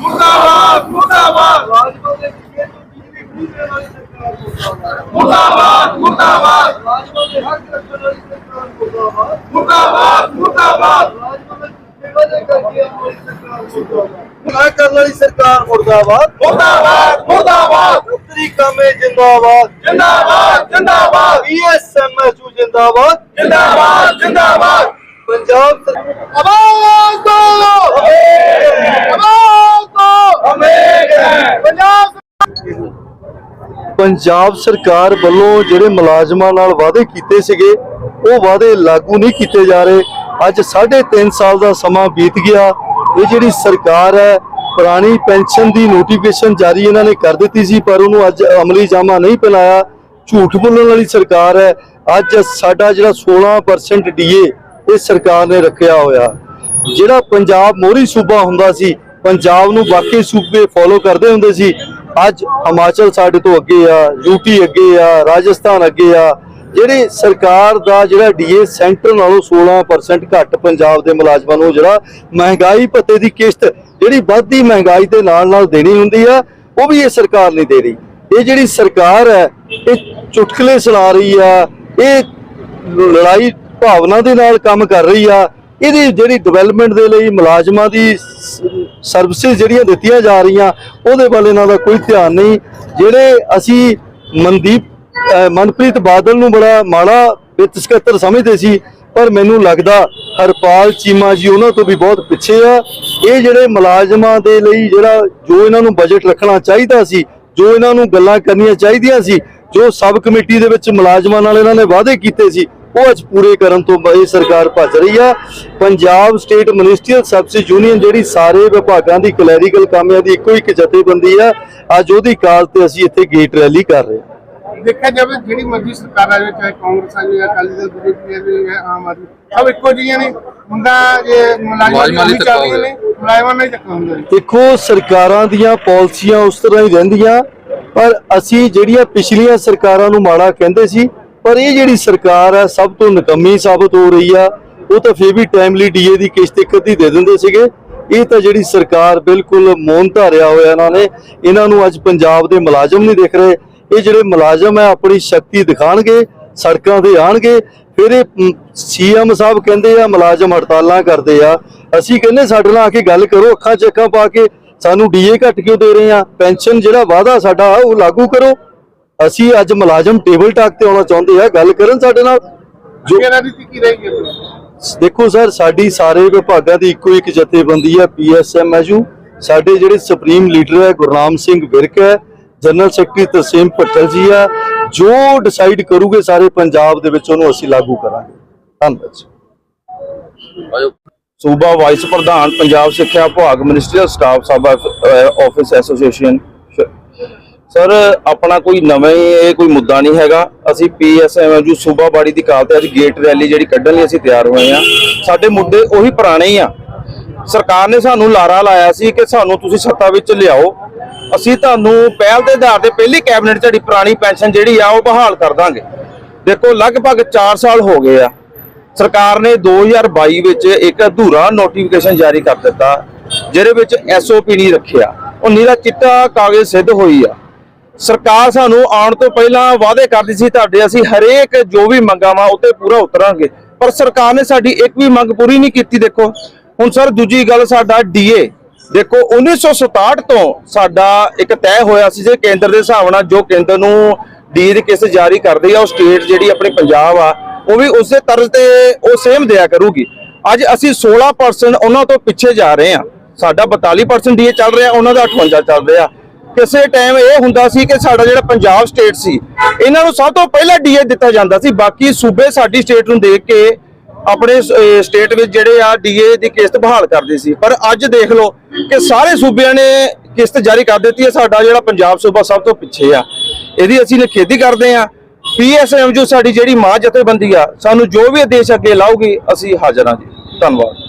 ਮੁਰਦਾਬਾਦ ਮੁਰਦਾਬਾਦ ਮੁਰਦਾਬਾਦ ਮੁਰਦਾਬਾਦ ਮੁਰਦਾਬਾਦ ਮੁਰਦਾਬਾਦ ਨਾ ਕਰਨ ਵਾਲੀ ਸਰਕਾਰ ਮੁਰਦਾਬਾਦ ਮੁਰਦਾਬਾਦ ਮੁਰਦਾਬਾਦ ਉੱਤਰੀ ਕਾਮੇ ਜਿੰਦਾਬਾਦ ਜਿੰਦਾਬਾਦ ਜਿੰਦਾਬਾਦ ਬੀਐਸਐਮਐਸਯੂ ਜਿੰਦਾਬਾਦ ਜਿੰਦਾਬਾਦ ਜਿੰਦਾਬਾਦ ਪੰਜਾਬ ਆਵਾਜ਼ ਦੋ ਆਵਾਜ਼ ਦੋ ਅਮੇਕ ਹੈ ਪੰਜਾਬ ਪੰਜਾਬ ਸਰਕਾਰ ਵੱਲੋਂ ਜਿਹੜੇ ਮੁਲਾਜ਼ਮਾਂ ਨਾਲ ਵਾਅਦੇ ਕੀਤੇ ਸੀਗੇ ਉਹ ਵਾਅਦੇ ਲਾਗੂ ਨਹੀਂ ਕੀਤੇ ਜਾ ਰਹੇ। ਅੱਜ 3.5 ਸਾਲ ਦਾ ਸਮਾਂ ਬੀਤ ਗਿਆ। ਇਹ ਜਿਹੜੀ ਸਰਕਾਰ ਹੈ ਪੁਰਾਣੀ ਪੈਨਸ਼ਨ ਦੀ ਨੋਟੀਫਿਕੇਸ਼ਨ ਜਾਰੀ ਇਹਨਾਂ ਨੇ ਕਰ ਦਿੱਤੀ ਸੀ ਪਰ ਉਹਨੂੰ ਅੱਜ ਅਮਲੀ ਜਾਮਾ ਨਹੀਂ ਪਿਲਾਇਆ ਝੂਠ ਬੋਲਣ ਵਾਲੀ ਸਰਕਾਰ ਹੈ। ਅੱਜ ਸਾਡਾ ਜਿਹੜਾ 16% ਡੀਏ ਇਹ ਸਰਕਾਰ ਨੇ ਰੱਖਿਆ ਹੋਇਆ। ਜਿਹੜਾ ਪੰਜਾਬ ਮੋਹਰੀ ਸੂਬਾ ਹੁੰਦਾ ਸੀ, ਪੰਜਾਬ ਨੂੰ ਬਾਕੀ ਸੂਬੇ ਫੋਲੋ ਕਰਦੇ ਹੁੰਦੇ ਸੀ, ਅੱਜ ਹਿਮਾਚਲ ਸਾਡੇ ਤੋਂ ਅੱਗੇ ਆ ਯੂਪੀ ਅੱਗੇ ਆ, ਰਾਜਸਥਾਨ ਅੱਗੇ ਆ। ਜਿਹੜੀ ਸਰਕਾਰ ਦਾ ਜਿਹੜਾ ਡੀਏ ਸੈਂਟਰ ਨਾਲੋਂ 16% ਘੱਟ ਪੰਜਾਬ ਦੇ ਮੁਲਾਜ਼ਮਾਂ ਨੂੰ ਜਿਹੜਾ ਮਹਿੰਗਾਈ ਭੱਤੇ ਦੀ ਕਿਸ਼ਤ, ਜਿਹੜੀ ਵੱਧਦੀ ਮਹਿੰਗਾਈ ਦੇ ਨਾਲ ਨਾਲ ਦੇਣੀ ਹੁੰਦੀ ਆ, ਉਹ ਵੀ ਇਹ ਸਰਕਾਰ ਨਹੀਂ ਦੇ ਰਹੀ। ਇਹ ਜਿਹੜੀ ਸਰਕਾਰ ਹੈ, ਇਹ ਚੁਟਕਲੇ ਸੁਣਾ ਰਹੀ ਆ, ਇਹ ਲੜਾਈ ਭਾਵਨਾ ਦੇ ਨਾਲ ਕੰਮ ਕਰ ਰਹੀ ਆ, ਇਹਦੀ ਜਿਹੜੀ ਡਿਵੈਲਪਮੈਂਟ ਦੇ ਲਈ ਮੁਲਾਜ਼ਮਾਂ ਦੀ ਸਰਵਿਸਿਜ਼ ਜਿਹੜੀਆਂ ਦਿੱਤੀਆਂ ਜਾ ਰਹੀਆਂ, ਉਹਦੇ ਵੱਲ ਇਹਨਾਂ ਦਾ ਕੋਈ ਧਿਆਨ ਨਹੀਂ। ਜਿਹੜੇ ਅਸੀਂ ਮਨਦੀਪ ਮਨਪ੍ਰੀਤ ਬਾਦਲ ਨੂੰ ਬੜਾ ਮਾੜਾ ਵਿੱਤ ਸਕੱਤਰ ਸਮਝਦੇ ਸੀ, ਪਰ ਮੈਨੂੰ ਲੱਗਦਾ ਹਰਪਾਲ ਚੀਮਾ ਜੀ ਉਹਨਾਂ ਤੋਂ ਵੀ ਬਹੁਤ ਪਿੱਛੇ ਆ। ਇਹ ਜਿਹੜੇ ਮੁਲਾਜ਼ਮਾਂ ਦੇ ਲਈ ਜਿਹੜਾ ਜੋ ਇਹਨਾਂ ਨੂੰ ਬਜਟ ਰੱਖਣਾ ਚਾਹੀਦਾ ਸੀ, ਜੋ ਇਹਨਾਂ ਨੂੰ ਗੱਲਾਂ ਕਰਨੀਆਂ ਚਾਹੀਦੀਆਂ ਸੀ, ਜੋ ਸਬ ਕਮੇਟੀ ਦੇ ਵਿੱਚ ਮੁਲਾਜ਼ਮਾਂ ਨਾਲ ਇਹਨਾਂ ਨੇ ਵਾਅਦੇ ਕੀਤੇ ਸੀ ਉਹ ਅੱਜ ਪੂਰੇ ਕਰਨ ਤੋਂ ਇਹ ਸਰਕਾਰ ਭੱਜ ਰਹੀ ਆ। Punjab state ministerial service union ਜਿਹੜੀ ਸਾਰੇ ਵਿਭਾਗਾਂ ਦੀ ਕਲੈਰੀਕਲ ਕਾਮਿਆਂ ਦੀ ਇੱਕੋ ਇੱਕ ਜਥੇਬੰਦੀ ਆ ਅੱਜ ਉਹਦੀ ਕਾਲ ਤੇ ਅਸੀਂ ਇੱਥੇ ਗੇਟ ਰੈਲੀ ਕਰ ਰਹੇ ਹਾਂ। ਦੇਖਿਆ ਜਾਵੇ ਜਿਹੜੀ ਮਰਜ਼ੀ ਸਰਕਾਰ ਆ ਜਾਵੇ ਚਾਹੇ ਕਾਂਗਰਸ ਆ ਜਾਵੇ ਅਕਾਲੀ ਦਲ ਬੀਜੇਪੀ ਆ ਜਾਵੇ ਆਮ ਆਦਮੀ ਸਭ ਇੱਕੋ ਜਿਹੀਆਂ ਨੇ। ਹੁੰਦਾ ਜੇ ਮੁਲਾਜ਼ਮਾਂ ਦੀ ਚੱਲ ਨੇ ਮੁਲਾਜ਼ਮਾਂ ਨਾਲ ਧੱਕਾ ਹੁੰਦਾ ਜੀ ਦੇਖੋ ਸਰਕਾਰਾਂ ਦੀਆਂ ਪਾਲਿਸੀਆਂ ਉਸ ਤਰ੍ਹਾਂ ਹੀ ਰਹਿੰਦੀਆਂ ਪਰ ਅਸੀਂ ਜਿਹੜੀਆਂ ਪਿਛਲੀਆਂ ਸਰਕਾਰਾਂ ਨੂੰ ਮਾੜਾ ਕਹਿੰਦੇ ਸੀ ਪਰ ਇਹ ਜਿਹੜੀ ਸਰਕਾਰ ਹੈ, ਸਭ ਤੋਂ ਨਕਮੀ ਸਾਬਤ ਹੋ ਰਹੀ ਆ, ਉਹ ਤਾਂ ਫੇਰ ਵੀ ਟਾਈਮਲੀ ਡੀਏ ਦੀ ਕਿਸ਼ਤ ਇੱਕ ਅੱਧੀ ਦੇ ਦਿੰਦੇ ਸੀਗੇ। ਇਹ ਤਾਂ ਜਿਹੜੀ ਸਰਕਾਰ ਬਿਲਕੁਲ ਮੌਨ ਧਾਰਿਆ ਹੋਇਆ ਇਹਨਾਂ ਨੇ, ਇਹਨਾਂ ਨੂੰ ਅੱਜ ਪੰਜਾਬ ਦੇ ਮੁਲਾਜ਼ਮ ਨਹੀਂ ਦਿਖ ਰਹੇ। ਇਹ ਜਿਹੜੇ ਮੁਲਾਜ਼ਮ ਹੈ, ਆਪਣੀ ਸ਼ਕਤੀ ਦਿਖਾਣਗੇ, ਸੜਕਾਂ ਤੇ ਆਣਗੇ, ਫਿਰ ਇਹ ਸੀਐਮ ਸਾਹਿਬ ਕਹਿੰਦੇ ਆ, ਮੁਲਾਜ਼ਮ ਹੜਤਾਲਾਂ ਕਰਦੇ ਆ। ਅਸੀਂ ਕਹਿੰਦੇ ਸਾਡੇ ਨਾਲ ਆ ਕੇ ਗੱਲ ਕਰੋ, ਅੱਖਾਂ 'ਚ ਪਾ ਕੇ, ਸਾਨੂੰ ਡੀਏ ਘੱਟ ਕਿਉਂ ਦੇ ਰਹੇ ਆ? ਪੈਨਸ਼ਨ ਜਿਹੜਾ ਵਾਅਦਾ ਸਾਡਾ ਉਹ ਲਾਗੂ ਕਰੋ। ਅਸੀਂ ਅੱਜ ਮੁਲਾਜ਼ਮ ਟੇਬਲ ਟਾਕ ਤੇ ਆਉਣਾ ਚਾਹੁੰਦੇ ਆ ਗੱਲ ਕਰਨ ਸਾਡੇ ਨਾਲ? ਜੋ ਇਹਨਾਂ ਦੀ ਕੀ ਰਹੇਗੀ? ਦੇਖੋ ਸਰ ਸਾਡੀ ਸਾਰੇ ਵਿਭਾਗਾਂ ਦੀ ਇੱਕੋ ਇੱਕ ਜਥੇਬੰਦੀ ਹੈ ਪੀਐਸਐਮਐਸਯੂ ਸਾਡੇ ਜਿਹੜੇ ਸੁਪਰੀਮ ਲੀਡਰ ਹੈ ਗੁਰਨਾਮ ਸਿੰਘ ਵਿਰਕ ਹੈ ਜਨਰਲ ਸੈਕਟਰੀ ਤਸੀਮ ਭੱਟਲ ਜੀ ਆ ਜੋ ਡਿਸਾਈਡ ਕਰੂਗੇ ਸਾਰੇ ਪੰਜਾਬ ਦੇ ਵਿੱਚ ਉਹਨੂੰ ਅਸੀਂ ਲਾਗੂ ਕਰਾਂਗੇ। ਧੰਨਵਾਦ ਜੀ। ਸੂਬਾ ਵਾਈਸ ਪ੍ਰਧਾਨ ਪੰਜਾਬ ਸਿੱਖਿਆ ਵਿਭਾਗ ministerial staff sub office association sir, ਆਪਣਾ ਕੋਈ ਨਵੇਂ ਇਹ ਕੋਈ ਮੁੱਦਾ ਨਹੀਂ ਹੈਗਾ। ਅਸੀਂ ਪੀਐਸਐਮਯੂ ਸੂਬਾ ਬਾੜੀ ਦੀ ਕਾਲ ਤੇ ਅੱਜ ਗੇਟ ਰੈਲੀ ਜਿਹੜੀ ਕੱਢਣ ਲਈ ਅਸੀਂ ਤਿਆਰ ਹੋਏ ਆ ਸਾਡੇ ਮੁੱਦੇ ਉਹੀ ਪੁਰਾਣੇ ਹੀ ਆ। ਸਰਕਾਰ ਨੇ ਸਾਨੂੰ ਲਾਰਾ ਲਾਇਆ ਸੀ ਕਿ ਸਾਨੂੰ ਤੁਸੀਂ ਸੱਤਾ ਵਿੱਚ ਲਿਆਓ। ਅਸੀਂ ਤੁਹਾਨੂੰ ਪਹਿਲ ਦੇ ਆਧਾਰ ਤੇ ਪਹਿਲੀ ਕੈਬਨਿਟ 'ਚ ਜਿਹੜੀ ਪੁਰਾਣੀ ਪੈਨਸ਼ਨ ਜਿਹੜੀ ਆ, ਉਹ ਬਹਾਲ ਕਰ ਦਾਂਗੇ। ਦੇਖੋ, ਲਗਭਗ 4 ਸਾਲ ਹੋ ਗਏ ਆ। ਸਰਕਾਰ ਨੇ 2022 ਵਿੱਚ ਇੱਕ ਅਧੂਰਾ ਨੋਟੀਫਿਕੇਸ਼ਨ ਜਾਰੀ ਕਰ ਦਿੱਤਾ, ਜਿਹਦੇ ਵਿੱਚ ਐਸਓਪੀ ਨਹੀਂ ਰੱਖਿਆ। ਉਹ ਨੀਰਾ ਚਿੱਟਾ ਕਾਗਜ਼ ਸਿੱਧ ਹੋਈ ਆ। ਸਰਕਾਰ ਸਾਨੂੰ ਆਉਣ ਤੋਂ ਪਹਿਲਾਂ ਵਾਅਦੇ ਕਰਦੀ ਸੀ ਤੁਹਾਡੇ, ਅਸੀਂ ਹਰੇਕ ਜੋ ਵੀ ਮੰਗਾਂ ਵਾ ਉੱਤੇ ਪੂਰਾ ਉਤਰਾਂਗੇ। ਪਰ ਸਰਕਾਰ ਨੇ ਸਾਡੀ ਇੱਕ ਵੀ ਮੰਗ ਪੂਰੀ ਨਹੀਂ ਕੀਤੀ, ਦੇਖੋ। ਹੁਣ ਸਰ, ਦੂਜੀ ਗੱਲ ਸਾਡਾ ਡੀਏ। ਦੇਖੋ 1967 ਤੋਂ ਸਾਡਾ ਇੱਕ ਤੈਅ ਹੋਇਆ ਸੀ ਜੇ ਕੇਂਦਰ ਦੇ ਹਿਸਾਬ ਨਾਲ ਜੋ ਕੇਂਦਰ ਨੂੰ ਡੀਏ ਦੀ ਕਿਸ ਜਾਰੀ ਕਰਦੀ ਆ, ਉਹ ਸਟੇਟ ਜਿਹੜੀ ਆਪਣੀ ਪੰਜਾਬ ਆ, ਉਹ ਵੀ ਉਸੇ ਤਰਜ਼ ਤੇ ਉਹ ਸੇਮ ਦਿਆ ਕਰੂਗੀ। ਅੱਜ ਅਸੀਂ 16% ਉਹਨਾਂ ਤੋਂ ਪਿੱਛੇ ਜਾ ਰਹੇ ਆ। ਸਾਡਾ 42% ਡੀਏ ਚੱਲ ਰਿਹਾ, ਉਹਨਾਂ ਦਾ 58 ਚੱਲ ਰਿਹਾ। ਕਿਸੇ ਟਾਈਮ ਇਹ ਹੁੰਦਾ ਸੀ ਕਿ ਸਾਡਾ ਜਿਹੜਾ ਪੰਜਾਬ ਸਟੇਟ ਸੀ, ਇਹਨਾਂ ਨੂੰ ਸਭ ਤੋਂ ਪਹਿਲਾਂ ਡੀਏ ਦਿੱਤਾ ਜਾਂਦਾ ਸੀ। ਬਾਕੀ ਸੂਬੇ ਸਾਡੀ ਸਟੇਟ ਨੂੰ ਦੇਖ ਕੇ ਆਪਣੇ ਸਟੇਟ ਵਿੱਚ ਜਿਹੜੇ ਆ ਡੀਏ ਦੀ ਕਿਸ਼ਤ ਬਹਾਲ ਕਰਦੇ ਸੀ। ਪਰ ਅੱਜ ਦੇਖ ਲਓ ਕਿ ਸਾਰੇ ਸੂਬਿਆਂ ਨੇ ਕਿਸ਼ਤ ਜਾਰੀ ਕਰ ਦਿੱਤੀ ਹੈ। ਸਾਡਾ ਜਿਹੜਾ ਪੰਜਾਬ ਸੂਬਾ ਸਭ ਤੋਂ ਪਿੱਛੇ ਆ। ਇਹਦੀ ਅਸੀਂ ਨਿਖੇਧੀ ਕਰਦੇ ਆ ਪੀਐਸਐਮ ਜੋ ਸਾਡੀ ਜਿਹੜੀ ਮਾਂ ਜਥੇਬੰਦੀ ਆ, ਸਾਨੂੰ ਜੋ ਵੀ ਆਦੇਸ਼ ਅੱਗੇ ਲਾਊਗੀ, ਅਸੀਂ ਹਾਜ਼ਰ ਹਾਂ ਜੀ। ਧੰਨਵਾਦ।